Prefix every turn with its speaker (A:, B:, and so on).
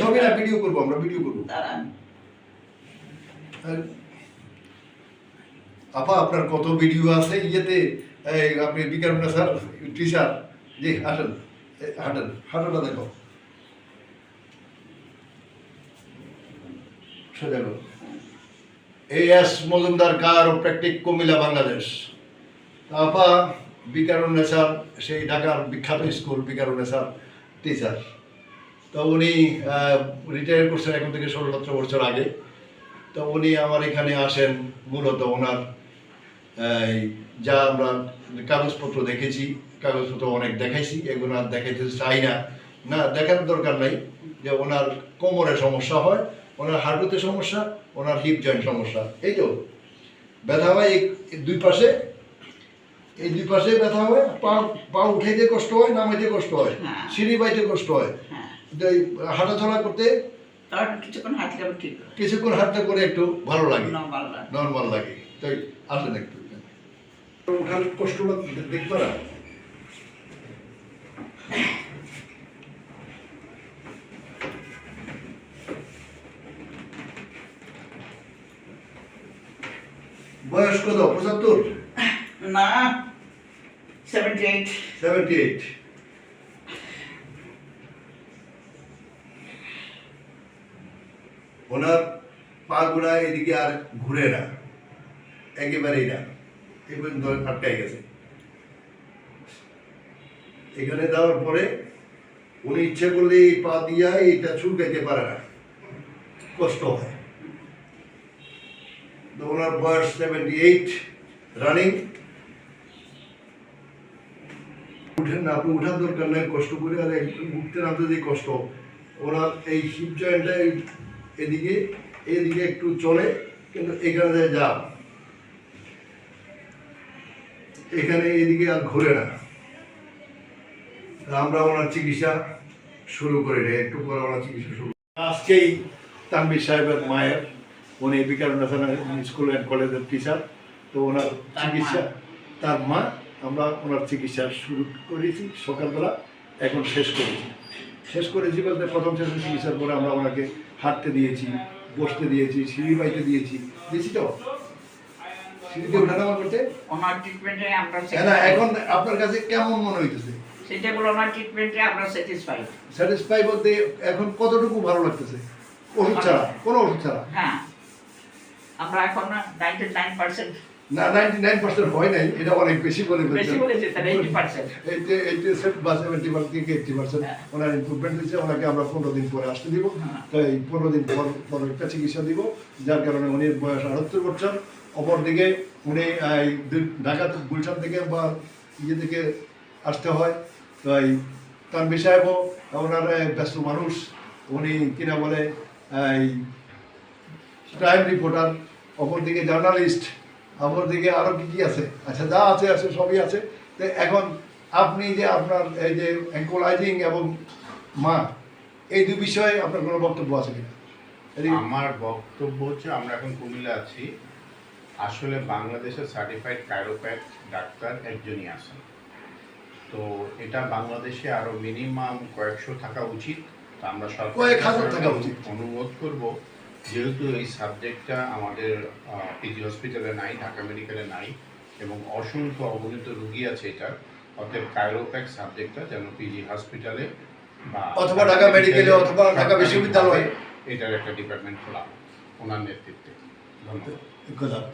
A: ছবি না ভিডিও করব আমরা ভিডিও করব। আপা আপনার কত ভিডিও আছে? ইয়েতে আপনি স্যার টিচার জি হাঁটেন হাঁটেন হাঁটাটা দেখো। এ এস মজুমদার কার ও প্র্যাকটিক কুমিল্লা বাংলাদেশ। আপা বিকারুন্নেসার সেই ঢাকার বিখ্যাত স্কুল বিকারণ বিকারুন্নেসার টিচার তো উনি রিটায়ার করছেন এখন থেকে ষোলো সতেরো বছর আগে। তো উনি আমার এখানে আসেন মূলত ওনার যা আমরা কাগজপত্র দেখেছি কাগজপত্র অনেক দেখাইছি এগুলো আর দেখাইতে চাই না। না দেখার দরকার নাই যে ওনার কোমরে সমস্যা হয় ওনার হাঁটুতে সমস্যা ওনার হিপ জয়েন্ট সমস্যা এই তো। ব্যথা হয় দুই পাশে এই দুই পাশে ব্যথা হয় পা পা উঠাইতে কষ্ট হয় নামাইতে কষ্ট হয়
B: হ্যাঁ।
A: সিঁড়ি বাইতে কষ্ট হয়।
B: হ্যাঁ।
A: হাঁটাচলা করতে
B: কিছুক্ষণ হাঁটলে ঠিক
A: কিছুক্ষণ হাঁটতে করে একটু ভালো লাগে।
B: নর্মাল লাগে।
A: তাই আসেন একটু। না বয়স কত? পঁচাত্তর?
B: না সেভেন্টি এইট
A: সেভেন্টি এইট ওনার পাগুলা এদিকে আর ঘুরে না। একেবারেই না। পর্যন্ত আটকাই গেছে। এখানে দেওয়ার পরে উনি ইচ্ছে করলে এই পা দিয়া এইটা চুলকাইতে পারে না। কষ্ট হয়। তো ওনার বয়স সেভেন্টি এইট রানিং উঠেন না, আপনি উঠার দরকার নাই, কষ্ট করে আর উঠতে নামতে যে কষ্ট। ওনার এই হিপ জয়েন্টটা এদিকে এদিকে একটু চলে কিন্তু এখানে যে যা এখানে এদিকে আর ঘুরে না। আমরা ওনার চিকিৎসা শুরু করি রে একটু পরে ওনার চিকিৎসা শুরু আজকেই তানবির সাহেবের মায়ের উনি বিকার ন্যাশনাল স্কুল অ্যান্ড কলেজের টিচার তো ওনার চিকিৎসা তার মা আমরা ওনার চিকিৎসা শুরু করেছি সকালবেলা এখন শেষ করেছি। শেষ করেছি বলতে প্রথম শেষে চিকিৎসার পরে আমরা ওনাকে হাঁটতে দিয়েছি বসতে দিয়েছি সিঁড়ি বাইতে দিয়েছি। দিয়েছি তো? সিঁড়িতে ওঠানামা করতে
B: ওনার ট্রিটমেন্টে আমরা
A: হ্যাঁ না এখন আপনার কাছে কেমন মনে হইতেছে?
B: সেটা বলে ওনার ট্রিটমেন্টে আমরা স্যাটিসফাইড
A: স্যাটিসফাই বলতে এখন কতটুকু ভালো লাগতেছে? ওষুধ ছাড়া? কোনো ওষুধ ছাড়া?
B: হ্যাঁ। আমরা এখন নাইনটি নাইন পার্সেন্ট
A: না নাইনটি নাইন পার্সেন্ট হয় নাই এটা অনেক বেশি বলে
B: এইটি পার্সেন্ট হ্যাঁ।
A: ওনার ইমপ্রুভমেন্ট হয়েছে ওনাকে আমরা পনেরো দিন পরে আসতে দিব।
B: হ্যাঁ।
A: তো এই পনেরো দিন পর পর একটা চিকিৎসা দিব যার কারণে উনি বয়স আটাত্তর বছর। অপরদিকে উনি ঢাকা গুলশান থেকে বা ইয়ে থেকে আসতে হয়। তো তার সাহেবও ওনার ব্যস্ত মানুষ। উনি কিনা বলে ক্রাইম রিপোর্টার অপরদিকে জার্নালিস্ট অপরদিকে আরও কি কি আছে? আচ্ছা যা আছে আছে সবই আছে। তো এখন আপনি যে আপনার এই যে অ্যাঙ্কোলাইজিং এবং মা এই দুই বিষয়ে আপনার কোনো বক্তব্য আছে কিনা?
C: আমার বক্তব্য হচ্ছে আমরা এখন কুমিল্লা আছি। আসলে বাংলাদেশের সার্টিফাইড কাইরোপ্যাথ ডাক্তার একজনই আছেন। তো এটা বাংলাদেশে আরও মিনিমাম কয়েকশো থাকা উচিত। তো আমরা সরকার। অনুরোধ করব যেহেতু এই সাবজেক্টটা আমাদের পিজি হসপিটালে নাই ঢাকা মেডিকেলে নাই এবং অসংখ্য অগণিত রুগী আছে এটা অর্থাৎ কায়োপ্যাক সাবজেক্টটা যেন পিজি হসপিটালে বা
A: অথবা ঢাকা মেডিকেলে অথবা ঢাকা বিশ্ববিদ্যালয়ে।
C: এটার একটা ডিপার্টমেন্ট খোলা ওনার নেতৃত্বে। ধন্যবাদ।